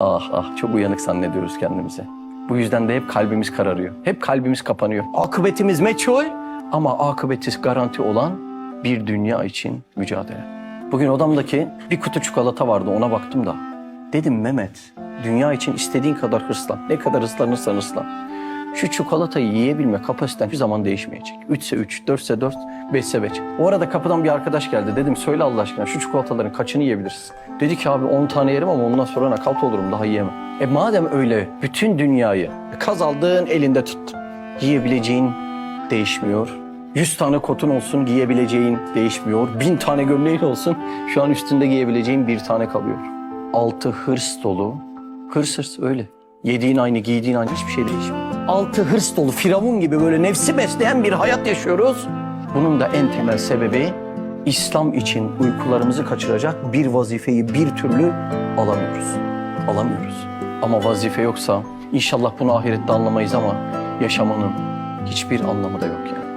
Ah ah çok uyanık zannediyoruz kendimizi. Bu yüzden de hep kalbimiz kararıyor. Hep kalbimiz kapanıyor. Akıbetimiz meçhul ama akıbeti garanti olan bir dünya için mücadele. Bugün odamdaki bir kutu çikolata vardı ona baktım da. Dedim Mehmet dünya için istediğin kadar hırslan. Ne kadar hırslanırsan hırslan. Şu çikolatayı yiyebilme kapasiten hiçbir zaman değişmeyecek. 3 ise 3, 4 ise 4, 5 ise 5. O arada kapıdan bir arkadaş geldi. Dedim söyle Allah aşkına şu çikolataların kaçını yiyebiliriz? Dedi ki abi 10 tane yerim ama ondan sonra nakalt olurum daha yiyemem. E madem öyle bütün dünyayı kaz aldığın elinde tut. Yiyebileceğin değişmiyor. 100 tane kotun olsun giyebileceğin değişmiyor. 1000 tane gömleğin olsun şu an üstünde giyebileceğin bir tane kalıyor. Altı hırs dolu. Hırs hırs öyle. Yediğin aynı, giydiğin aynı hiçbir şey değişmiyor. Altı hırs dolu, firavun gibi böyle nefsi besleyen bir hayat yaşıyoruz. Bunun da en temel sebebi İslam için uykularımızı kaçıracak bir vazifeyi bir türlü alamıyoruz. Alamıyoruz. Ama vazife yoksa inşallah bunu ahirette anlamayız ama yaşamanın hiçbir anlamı da yok yani.